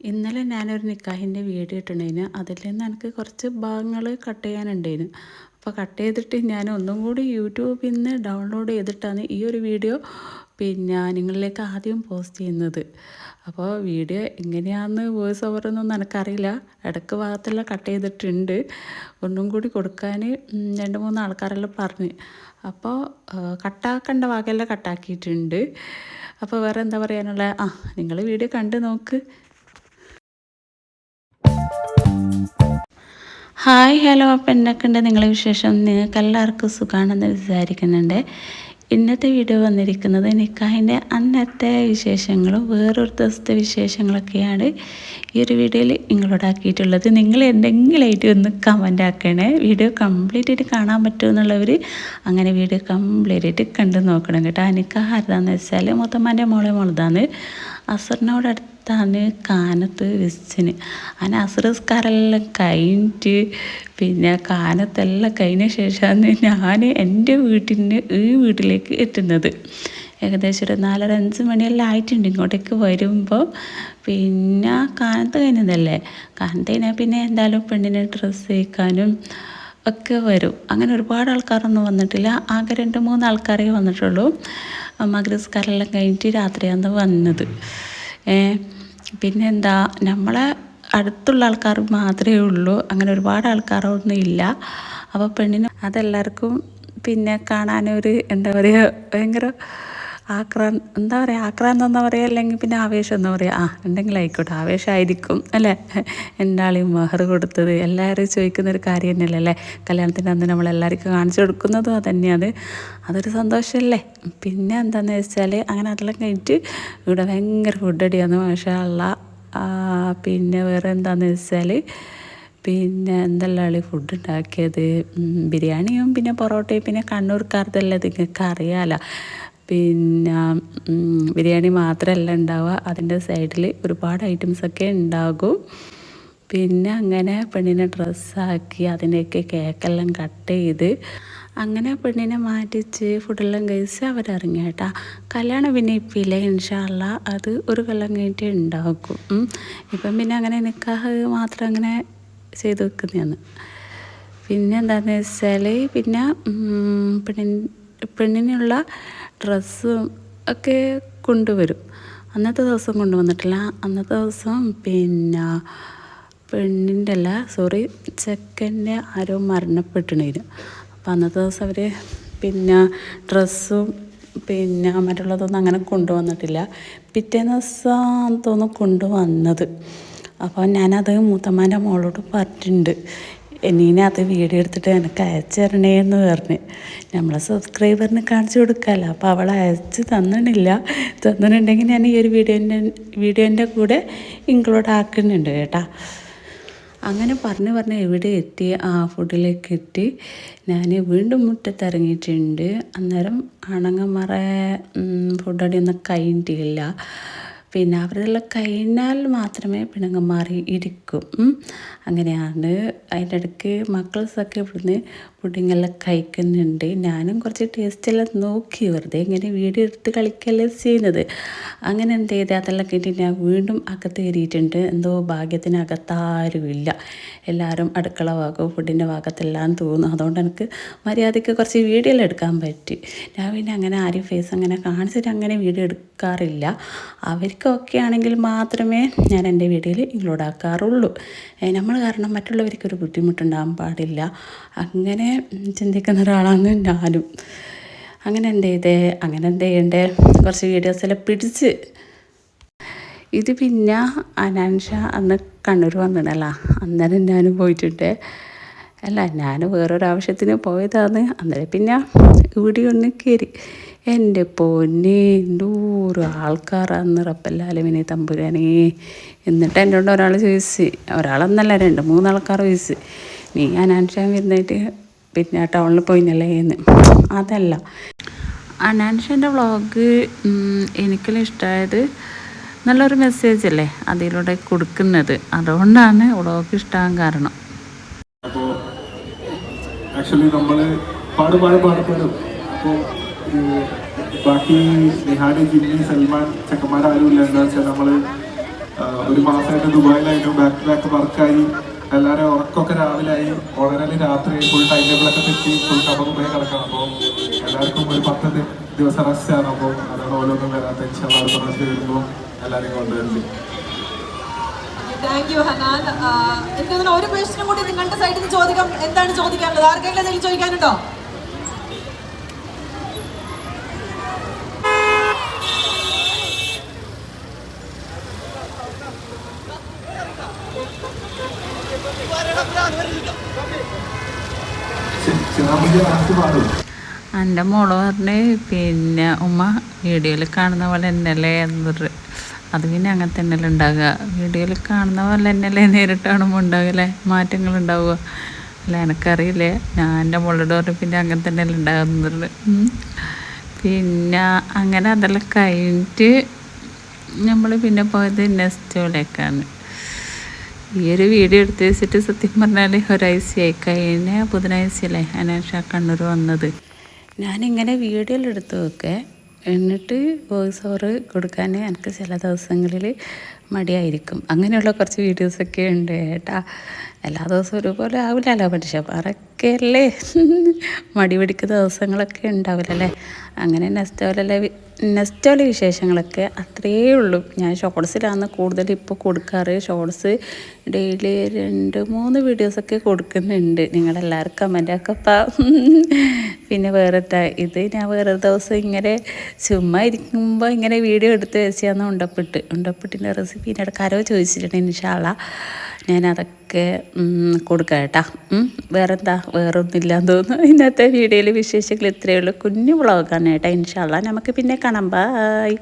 ഇന്നലെ ഞാനൊരു നിക്കാഹിന്റെ വീഡിയോ ഇട്ടുണ്ടായിന് അതിൽ നിന്ന് എനിക്ക് കുറച്ച് ഭാഗങ്ങൾ കട്ട് ചെയ്യാനുണ്ടായിരുന്നു. അപ്പോൾ കട്ട് ചെയ്തിട്ട് ഞാൻ ഒന്നും കൂടി യൂട്യൂബിൽ നിന്ന് ഡൗൺലോഡ് ചെയ്തിട്ടാണ് ഈ ഒരു വീഡിയോ പിന്നെ നിങ്ങളിലേക്ക് ആദ്യം പോസ്റ്റ് ചെയ്യുന്നത്. അപ്പോൾ വീഡിയോ എങ്ങനെയാണെന്ന് വോയിസ് എന്നൊന്നും എനിക്കറിയില്ല. ഇടയ്ക്ക് ഭാഗത്തെല്ലാം കട്ട് ചെയ്തിട്ടുണ്ട്. ഒന്നും കൂടി കൊടുക്കാൻ രണ്ട് മൂന്ന് ആൾക്കാരെല്ലാം പറഞ്ഞ്. അപ്പോൾ കട്ടാക്കേണ്ട ഭാഗമെല്ലാം കട്ടാക്കിയിട്ടുണ്ട്. അപ്പോൾ വേറെ എന്താ പറയാനുള്ള ആ നിങ്ങൾ വീഡിയോ കണ്ട് നോക്ക്. Hi hello. അപ്പം എന്നൊക്കെയുണ്ട് നിങ്ങളെ വിശേഷം? നിങ്ങൾക്ക് എല്ലാവർക്കും സുഖമാണെന്ന് വിചാരിക്കുന്നുണ്ട്. ഇന്നത്തെ വീഡിയോ വന്നിരിക്കുന്നത് നിക്കാഹിന്റെ അന്നത്തെ വിശേഷങ്ങളും വേറൊരു ദിവസത്തെ വിശേഷങ്ങളൊക്കെയാണ് ഈ ഒരു വീഡിയോയിൽ നിങ്ങളോട് ആക്കിയിട്ടുള്ളത്. നിങ്ങൾ എന്തെങ്കിലുമായിട്ട് ഒന്ന് കമന്റ് ആക്കണേ. വീഡിയോ കംപ്ലീറ്റ് ആയിട്ട് കാണാൻ പറ്റുമെന്നുള്ളവർ അങ്ങനെ വീഡിയോ കംപ്ലീറ്റ് ആയിട്ട് കണ്ടു നോക്കണം കേട്ടോ. നിക്കാഹ് ആരതാന്ന് വെച്ചാൽ മുത്തമ്മന്റെ മോളെ മോളതാണ് അസറിനോടടുത്ത് അടുത്താണ് കാനത്ത് വെച്ചിന്. അങ്ങനെ അസുരസ്കാരെല്ലാം കഴിഞ്ഞിട്ട് പിന്നെ കാനത്തെല്ലാം കഴിഞ്ഞ ശേഷമാണ് ഞാൻ എന്റെ വീട്ടിന് ഈ വീട്ടിലേക്ക് എത്തുന്നത്. ഏകദേശം ഒരു നാലര അഞ്ച് മണിയെല്ലാം ആയിട്ടുണ്ട് ഇങ്ങോട്ടേക്ക് വരുമ്പോൾ. പിന്നെ കാനത്ത് കഴിഞ്ഞതല്ലേ? കാനത്ത് കഴിഞ്ഞാൽ പിന്നെ എന്തായാലും പെണ്ണിനെ ഡ്രസ്സ് തയ്ക്കാനും ഒക്കെ വരും. അങ്ങനെ ഒരുപാട് ആൾക്കാരൊന്നും വന്നിട്ടില്ല. ആകെ രണ്ട് മൂന്ന് ആൾക്കാരേ വന്നിട്ടുള്ളൂ. മകരസ്കാരെല്ലാം കഴിഞ്ഞിട്ട് രാത്രിയാണ് വന്നത്. പിന്നെന്താ നമ്മളെ അടുത്തുള്ള ആൾക്കാർ മാത്രമേ ഉള്ളൂ. അങ്ങനെ ഒരുപാട് ആൾക്കാരൊന്നും ഇല്ല. അപ്പോൾ പെണ്ണിന് അതെല്ലാവർക്കും പിന്നെ കാണാനൊരു എന്താ പറയുക ഭയങ്കര ആക്രാ എന്താ പറയുക ആക്രാന്ത് എന്താ പറയുക അല്ലെങ്കിൽ പിന്നെ ആവേശം എന്താ പറയുക ആ ഉണ്ടെങ്കിൽ ആയിക്കോട്ടെ ആവേശമായിരിക്കും അല്ലേ? എന്താളെയും മെഹർ കൊടുത്തത് എല്ലാവരും ചോദിക്കുന്ന ഒരു കാര്യം തന്നെയല്ലേ അല്ലേ? കല്യാണത്തിന്റെ അന്ന് നമ്മൾ എല്ലാവർക്കും കാണിച്ചു കൊടുക്കുന്നതും അതന്നെയാണ് അതൊരു സന്തോഷമല്ലേ? പിന്നെ എന്താണെന്ന് വെച്ചാൽ അങ്ങനെ അതെല്ലാം കഴിഞ്ഞിട്ട് ഇവിടെ ഭയങ്കര ഫുഡ് പക്ഷേ മാഷാള്ള പിന്നെ വേറെ എന്താണെന്ന് വെച്ചാൽ പിന്നെ എന്തെല്ലാം ഫുഡ് ഉണ്ടാക്കിയത്? ബിരിയാണിയും പിന്നെ പൊറോട്ടയും പിന്നെ കണ്ണൂർക്കാർക്കെല്ലാം നിങ്ങൾക്ക് അറിയാമല്ലോ പിന്നെ ബിരിയാണി മാത്രമല്ല ഉണ്ടാവുക. അതിന്റെ സൈഡിൽ ഒരുപാട് ഐറ്റംസൊക്കെ ഉണ്ടാകും. പിന്നെ അങ്ങനെ പെണ്ണിനെ ഡ്രസ്സാക്കി അതിന്റെയൊക്കെ കേക്കെല്ലാം കട്ട് ചെയ്ത് അങ്ങനെ പെണ്ണിനെ മാറ്റിച്ച് ഫുഡെല്ലാം കഴിച്ച് അവരിറങ്ങി കേട്ടാ. കല്യാണം പിന്നെ ഇപ്പം ഇല്ല ഇൻഷാല്ല അത് ഒരു കൊല്ലം കഴിഞ്ഞിട്ട് ഉണ്ടാക്കും ഇപ്പം പിന്നെ അങ്ങനെ നിക്കാഹ് മാത്രം അങ്ങനെ ചെയ്ത് വെക്കുന്നതാണ്. പിന്നെ എന്താണെന്ന് വെച്ചാൽ പിന്നെ പെണ്ണിൻ പെണ്ണിനുള്ള ഡ്രസ്സും ഒക്കെ കൊണ്ടുവരും. അന്നത്തെ ദിവസം കൊണ്ടുവന്നിട്ടില്ല. അന്നത്തെ ദിവസം പിന്നെ പെണ്ണിന്റെ അല്ല സോറി ചെക്കന്റെ ആരോ മരണപ്പെട്ടിണേനു. അപ്പം അന്നത്തെ ദിവസം അവർ പിന്നെ ഡ്രസ്സും പിന്നെ മറ്റുള്ളതൊന്നും അങ്ങനെ കൊണ്ടുവന്നിട്ടില്ല. പിറ്റേന്ന് ദിവസം തോന്നുന്നു കൊണ്ടുവന്നത്. അപ്പോൾ ഞാനത് മൂത്തമാന്റെ മോളോട് പറഞ്ഞിട്ടുണ്ട്. നീന അത് വീഡിയോ എടുത്തിട്ട് എനിക്ക് അയച്ചു തരണേ എന്ന് പറഞ്ഞ്. നമ്മളെ സബ്സ്ക്രൈബറിന് കാണിച്ചു കൊടുക്കാമല്ലോ അപ്പോൾ അവൾ അയച്ച് തന്നിട്ടില്ല. തന്നിട്ടുണ്ടെങ്കിൽ ഞാൻ ഈ ഒരു വീഡിയോന്റെ വീഡിയോന്റെ കൂടെ ഇൻക്ലൂഡ് ആക്കുന്നുണ്ട് കേട്ടാ. അങ്ങനെ പറഞ്ഞ് പറഞ്ഞ് എവിടെ എത്തി ആ ഫുഡിലേക്ക് എത്തി. ഞാൻ വീണ്ടും മുറ്റത്തിറങ്ങിയിട്ടുണ്ട്. അന്നേരം ആണങ്ങന്മാരെ ഫുഡടിയൊന്നും കഴിഞ്ഞിട്ടില്ല. പിന്നെ അവരെല്ലാം കഴിഞ്ഞാൽ മാത്രമേ പിണങ്ങന്മാർ ഇരിക്കും. അങ്ങനെയാണ്. അതിന്റെ ഇടയ്ക്ക് മക്കൾസൊക്കെ ഇവിടുന്ന് പുഡിങ്ങെല്ലാം കഴിക്കുന്നുണ്ട്. ഞാനും കുറച്ച് ടേസ്റ്റെല്ലാം നോക്കി വെറുതെ ഇങ്ങനെ വീഡിയോ എടുത്ത് കളിക്കല്ലേ ചെയ്യുന്നത്. അങ്ങനെ എന്ത് ചെയ്ത് അതെല്ലാം കേട്ടി ഞാൻ വീണ്ടും അകത്ത് കയറിയിട്ടുണ്ട്. എന്തോ ഭാഗ്യത്തിന് അകത്താരുമില്ല എല്ലാവരും അടുക്കള ഭാഗവും ഫുഡിന്റെ ഭാഗത്തെല്ലാം തോന്നും അതുകൊണ്ട് എനിക്ക് മര്യാദയ്ക്ക് കുറച്ച് വീഡിയോ എടുക്കാൻ പറ്റി. ഞാൻ പിന്നെ അങ്ങനെ ആരും ഫേസ് അങ്ങനെ കാണിച്ചിട്ട് അങ്ങനെ വീഡിയോ എടുക്കാറില്ല. അവർക്കൊക്കെ ആണെങ്കിൽ മാത്രമേ ഞാൻ എന്റെ വീഡിയോയിൽ ഇൻക്ലൂഡ് ആക്കാറുള്ളൂ. നമ്മൾ കാരണം മറ്റുള്ളവർക്കൊരു ബുദ്ധിമുട്ടുണ്ടാകാൻ പാടില്ല. അങ്ങനെ ചിന്തിക്കുന്ന ഒരാളാണ് ഞാനും. അങ്ങനെ എന്ത് ചെയ്തേ അങ്ങനെ എന്ത് ചെയ്യണ്ടേ കുറച്ച് വീഡിയോസെല്ലാം പിടിച്ച്. ഇത് പിന്നെ അനാൻഷ അന്ന് കണ്ണൂർ വന്നിടല്ല അന്നേരം ഞാനും പോയിട്ടുണ്ട്. അല്ല ഞാൻ വേറൊരാവശ്യത്തിന് പോയതാണ്. അന്നേരം പിന്നെ ഇവിടെ ഒന്ന് കയറി എന്റെ പൊന്നെ എന്തോരോ ആൾക്കാരാന്ന് ഇനി തമ്പുരാനേ. എന്നിട്ട് എന്റെ കൊണ്ട് ഒരാൾ ചോദിച്ച്. ഒരാളെന്നല്ല രണ്ട് മൂന്നാൾക്കാർ ചോദിച്ച്. നീ അനാൻഷാൻ വരുന്നതായിട്ട് പിന്നെ ടൗണിൽ പോയിന്നല്ലേ എന്ന്. അതല്ല. അനാൻഷന്റെ വ്ളോഗ് എനിക്കെല്ലാം ഇഷ്ടമായത് നല്ലൊരു മെസ്സേജ് അല്ലേ അതിലൂടെ കൊടുക്കുന്നത്. അതുകൊണ്ടാണ് വ്ളോഗ് ഇഷ്ടമാകാൻ കാരണം. അപ്പോൾ ആക്ച്വലി നമ്മൾ പാട് പാട് പാടപ്പെടും അപ്പോൾ ബാക്കി നിഹാന് ജിമ്മി സൽമാൻ ചെക്കന്മാരാരും ഇല്ല എന്താ വെച്ചാൽ നമ്മൾ ഒരു മാസമായിട്ട് ദുബായിലായിരുന്നു ബാക്ക് ബാക്ക് വർക്കായി എല്ലാവരും ഉറക്കമൊക്കെ രാവിലെ ആയി ഉണരൽ രാത്രി ഫുൾ ടൈം ടേബിളൊക്കെ തെറ്റി ഫുൾ കബർ പോയി കിടക്കണം. അപ്പോൾ എല്ലാവർക്കും ഒരു പത്ത് ദിവസം റെസ്റ്റ് ആണ്. അപ്പോൾ അതാണ് ഓരോന്നും വരാത്ത ഇൻഷാല്ല അടുത്ത പ്രാവശ്യം വരുമ്പോൾ എല്ലാവരെയും കൊണ്ടുവരുന്നത് എനിക്ക് ഒരു ക്വസ്റ്റിനും കൂടി നിങ്ങളുടെ സൈഡിൽ നിന്ന് ചോദിക്കാം. എന്താണ് ചോദിക്കാനുള്ളത്? ആർക്കെങ്കിലും എന്തെങ്കിലും ചോദിക്കാനുണ്ടോ? എന്റെ മോൾ പറഞ്ഞ് പിന്നെ ഉമ്മ വീഡിയോയിൽ കാണുന്ന പോലെ തന്നെയല്ലേ അത് പിന്നെ അങ്ങനെ തന്നെയല്ലേ ഉണ്ടാകുക വീഡിയോയിൽ കാണുന്ന പോലെ തന്നെയല്ലേ നേരിട്ട് കാണുമ്പോൾ ഉണ്ടാകില്ലേ മാറ്റങ്ങൾ ഉണ്ടാവുക. അല്ല എനിക്കറിയില്ലേ. ഞാൻ എന്റെ മോളോട് പറഞ്ഞു പിന്നെ അങ്ങനെ തന്നെയല്ലേ ഉണ്ടാകുന്നത് പിന്നെ അങ്ങനെ അതെല്ലാം കഴിഞ്ഞിട്ട് നമ്മൾ പിന്നെ പോയത് നെസ്റ്റോയിലേക്കാണ് ഈ ഒരു വീഡിയോ എടുത്ത് വെച്ചിട്ട് സത്യം പറഞ്ഞാൽ ഒരാഴ്ചയായി. കഴിഞ്ഞ ബുധനാഴ്ചയല്ലേ അനാഷ കണ്ണൂർ വന്നത്. ഞാനിങ്ങനെ വീഡിയോയിൽ എടുത്ത് വെക്കേ. എന്നിട്ട് വോയിസ് ഓവർ കൊടുക്കാൻ എനിക്ക് ചില ദിവസങ്ങളിൽ മടിയായിരിക്കും. അങ്ങനെയുള്ള കുറച്ച് വീഡിയോസൊക്കെ ഉണ്ട് ഏട്ടാ. എല്ലാ ദിവസവും ഒരുപോലെ ആവില്ലല്ലോ മനുഷ്യന്മാരൊക്കെ അല്ലേ മടി പിടിക്കുന്ന ദിവസങ്ങളൊക്കെ ഉണ്ടാവില്ലല്ലേ? അങ്ങനെ നെസ്റ്റോലെ നെസ്റ്റോലെ വിശേഷങ്ങളൊക്കെ അത്രയേ ഉള്ളൂ. ഞാൻ ഷോർട്സിലാണ് കൂടുതൽ ഇപ്പോൾ കൊടുക്കാറ്. ഷോർട്സ് ഡെയിലി രണ്ട് മൂന്ന് വീഡിയോസൊക്കെ കൊടുക്കുന്നുണ്ട്. നിങ്ങളെല്ലാവരും കമന്റൊക്കെ ഇപ്പം. പിന്നെ വേറെ ഇത് ഞാൻ വേറെ ദിവസം ഇങ്ങനെ ചുമ്മാ ഇരിക്കുമ്പോൾ ഇങ്ങനെ വീഡിയോ എടുത്ത് വെച്ചാന്ന് ഉണ്ടപ്പിട്ട്. ഉണ്ടപ്പിട്ടിന്റെ റെസിപ്പി എന്റെ കരവ് ചോദിച്ചിട്ടുണ്ട് ഇൻഷാള്ള ഞാൻ അതൊക്കെ കൊടുക്കാം കേട്ടാ. വേറെന്താ? വേറെ ഒന്നുമില്ലാന്ന് തോന്നുന്നു. ഇന്നത്തെ വീഡിയോയിൽ വിശേഷങ്ങൾ ഇത്രയേ ഉള്ളൂ. കുഞ്ഞു വ്ളോഗാണ് കേട്ടോ. ഇൻഷാല്ല നമുക്ക് പിന്നെ കാണാം. ബായ്